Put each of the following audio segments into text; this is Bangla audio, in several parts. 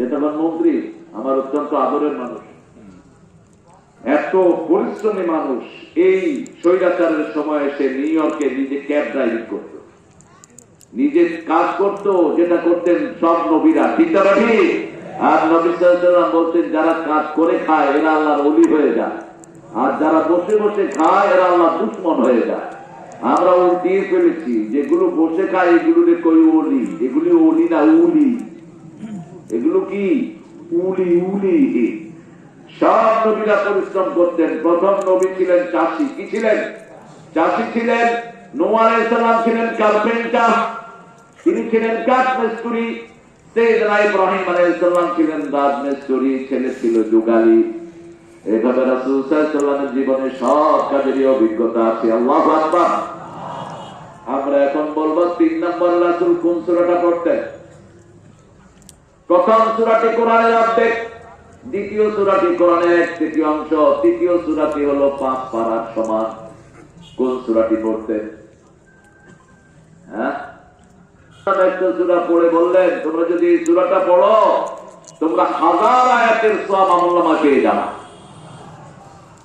সে মন্ত্রী আমার অত্যন্ত আদরের মানুষ। এত পরিশ্রমী মানুষ এই স্বৈরাচারের সময় সে নিউ ইয়র্কে নিজে ক্যাব ড্রাইভিং করত। নিজে কাজ করত, যেটা করতেন সব নবীরা। ঠিক আর নবী বলতেন, যারা কাজ করে খায়, এরা আল্লাহর অলি হয়ে যায়। আর যারা বসে বসে খায়, এরা আল্লাহ দুশ্মন হয়ে যায়। আমরা উল্টিয়ে ফেলেছি, যেগুলো বসে খায় এগুলো কই অলি এগুলি অলি না উলি? কি? উলি উলি। সব নবীরা পরিশ্রম করতেন। প্রথম নবী ছিলেন চাষি। কি ছিলেন? চাষি ছিলেন নোয়ার সালাম ছিলেন কার্পেন্টার তিনি ছিলেন কাঠ ইব্রাহিম ছিলেন ছেলে ছিল যুগালি। এভাবে জীবনে সব কাজেরই অভিজ্ঞতা আছে। আল্লাহু আমরা এখন বলব তিন নম্বর রাসূল কোন সূরাটা পড়তেন? প্রথম সূরাটি কোরআনের অর্ধেক, দ্বিতীয় সূরাটি কোরআনের এক তৃতীয় অংশ, তৃতীয় সূরাটি হলো পাঁচ পারার সমান। কোন সূরাটি পড়তেন হ্যাঁ? একটা সূরা পড়ে বললেন তোমরা যদি সূরাটা পড়ো, তোমরা হাজার আয়াতের সব আমল্লামা পেয়ে যাবে।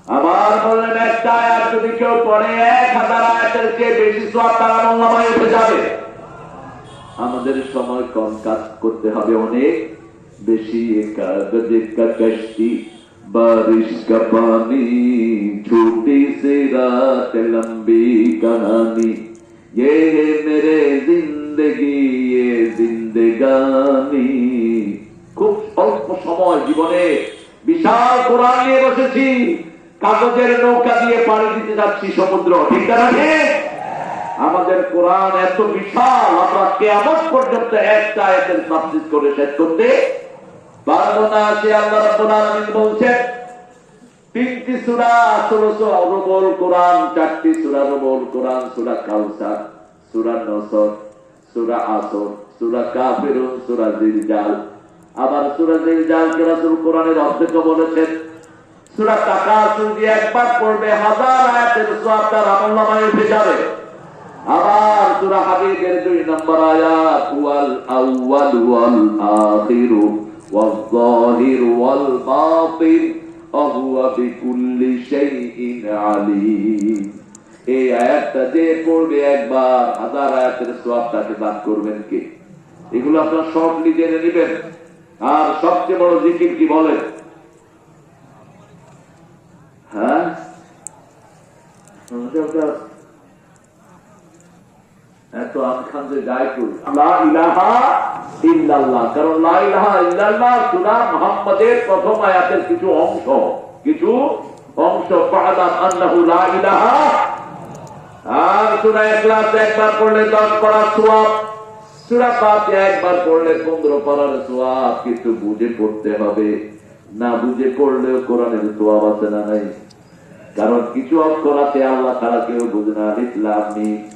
আবার বললেন, একটা আয়াত যদি কেউ পড়ে, এক হাজার আয়াতের চেয়ে বেশি সব তার আমল্লামায় যাবে। আমাদের সময় কম কাজ করতে হবে অনেক বেশি কাগজ का कश्ती बारिश का पानी छोटी सी रात लंबी कहानी ये है मेरे जिंदगी ये जिंदगानी খুব অল্প সময় জীবনে বিশাল কোরআন নিয়ে বসেছি কাগজের নৌকা দিয়ে পাড়ি দিতে যাচ্ছি সমুদ্র ঠিক না ঠিক? আমাদের কোরআন এত বিশাল, আমরা কেমন পর্যন্ত একটা এদের সাবজেক্ট করে শেষ করতে পারব না, সে আল্লাহ আলামিন বলছেন, তিনটি সূরা, ষোলশো রবল কোরআন, চারটি সূরা রবল কোরআন, সূরা কাউসার, সূরা নসর, সূরা আসর, সূরা কাফিরুন, সূরা জিলজাল। আবার সূরা জিলজাল কে রাসূল কোরআনের অর্ধেক বলেছেন, সূরা তাকাসুর দিয়ে একবার পড়বে হাজার আয়াতের সওয়াব তার আমলনামায় উঠে যাবে। আবার সূরা হাদীদের দুই নম্বর আয়াত ওয়াল আউয়াল ওয়াল আখির ওয়াল যাহির ওয়াল বাতিন ওয়া বিকুল্লি শাইইন আলীম। এই আয়াতটা যে পড়বে একবার, হাজার আয়াতের সওয়াব তাকে দান করবেন কে? এগুলো আপনারা শর্টলি জেনে নেবেন। আর সবচেয়ে বড় জিকির কি বলেন? হ্যাঁ? ওটা ওটা যে গায়ে করি ইলাহা ইল্লাল্লাহ। কারণ লা ইলাহা ইল্লাল্লাহ সূরা মুহাম্মাদের প্রথম আয়াতের কিছু অংশ। কিছু অংশ। আর সূরা ইখলাস একবার পড়লে 10 পড়া সওয়াব সূরা ফাতিহা একবার পড়লে 15 পড়ার সওয়াব কিন্তু বুঝে পড়তে হবে। না বুঝে পড়লেও কোরআনের সওয়াব আছে না নাই? কারণ কিছু অক্ষর আছে, আল্লাহ তারা কেউ বুঝে না। ইসলাম কাফা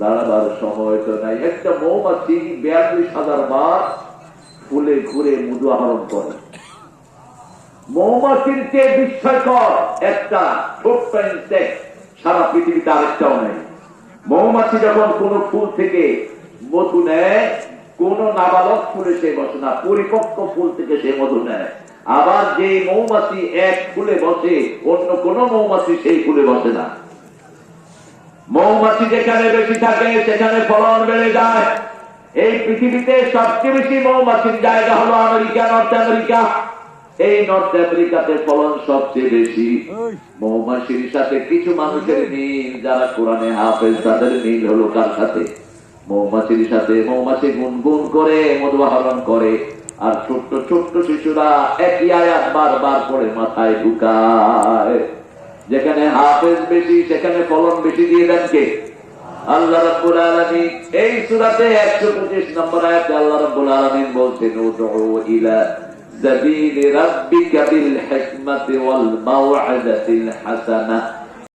দাঁড়াবার সময় তো নাই। একটা মৌমাছি বিয়াল্লিশ হাজার বার ফুলে ঘুরে মধু আহরণ করে। মৌমাছির চেয়ে বিস্ময়কর একটা ছোট্ট সারা পৃথিবীতে আরেকটাও নেই। মৌমাছি যখন কোন ফুল থেকে মধু নেয়, কোন নাবালক ফুলে সে বসে না, পরিপক্ক ফুল থেকে সে মধু নেয়। আবার যে মৌমাছি এক ফুলে বসে, অন্য কোন মৌমাছি সেই ফুলে বসে না। মৌমাছি যেখানে বেশি থাকে, সেখানে ফলন বেড়ে যায়। এই পৃথিবীতে সবচেয়ে বেশি মৌমাছির জায়গা হলো আমেরিকা, নর্থ আমেরিকা। এই নর্থ আমেরিকাতে ফলন সবচেয়ে বেশি। মৌমাছির সাথে কিছু মানুষের মিল, যারা কোরআনে হাফেজ, তাদের মিল হলো কার সাথে? মৌমাছির সাথে। মৌমাছি গুনগুন করে মধু আহরণ করে, আর ছোট্ট ছোট্ট শিশুরা একই আয়াত বারবার করে মাথায় ঢুকায়। যেখানে হাফেজ বেশি, সেখানে ফলন বেশি দিয়ে দেন কে? আল্লাহ রাব্বুল আলামিন। এই সূরাতে 125 নম্বর আয়াতে আল্লাহ রাব্বুল আলামিন বলছেন, উদউ ইলা সাবিল রাব্বিকা বিল হিকমাতি ওয়াল মাউইজাতিল হাসানাহ